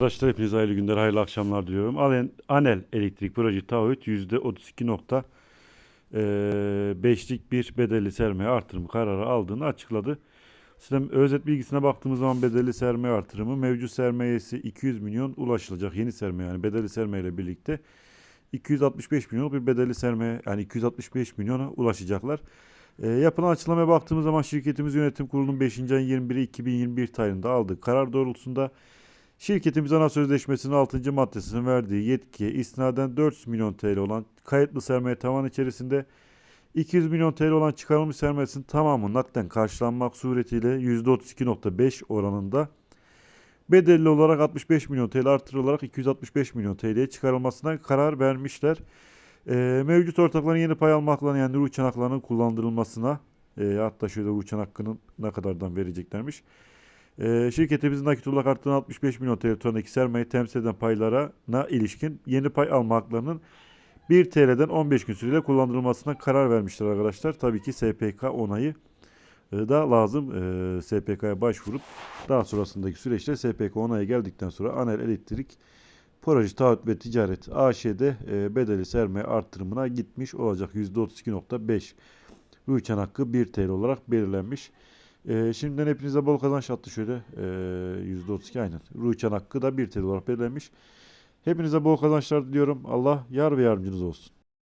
Arkadaşlar hepinize hayırlı günler, hayırlı akşamlar diliyorum. Alen- Anel Elektrik Proje Taahhüt %32.5'lik bir bedelli sermaye artırımı kararı aldığını açıkladı. Sistem özet bilgisine baktığımız zaman bedelli sermaye artırımı mevcut sermayesi 200 milyon ulaşılacak yeni sermaye yani bedelli sermaye ile birlikte 265 milyon bir bedelli sermaye yani 265 milyona ulaşacaklar. E, yapılan açıklamaya baktığımız zaman şirketimiz yönetim kurulunun 5. ayın 21'i 2021 tarihinde aldığı karar doğrultusunda Şirketimiz ana sözleşmesinin 6. maddesinin verdiği yetkiye isnaden 400 milyon TL olan kayıtlı sermaye tavan içerisinde 200 milyon TL olan çıkarılmış sermayesinin tamamı nakden karşılanmak suretiyle %32.5 oranında bedelli olarak 65 milyon TL artırılarak 265 milyon TL'ye çıkarılmasına karar vermişler. Ee, mevcut ortakların yeni pay alma haklarına yani ruh haklarının kullandırılmasına e, hatta şöyle ruh hakkının ne kadardan vereceklermiş. Ee, şirketimizin nakit olarak arttıran 65 milyon TL tutarındaki sermayeyi temsil eden paylarına ilişkin yeni pay alma haklarının 1 TL'den 15 gün süreyle kullandırılmasına karar vermişler arkadaşlar. Tabii ki SPK onayı e, da lazım. E, SPK'ya başvurup daha sonrasındaki süreçte SPK onayı geldikten sonra Anel Elektrik Proje Taahhüt ve Ticaret AŞ'de e, bedeli sermaye artırımına gitmiş olacak. %32.5 bu uçan hakkı 1 TL olarak belirlenmiş. Ee, şimdiden hepinize bol kazanç attı şöyle. Ee, %32 aynen. Ruhçan hakkı da 1 TL olarak belirlenmiş. Hepinize bol kazançlar diliyorum. Allah yar ve yardımcınız olsun.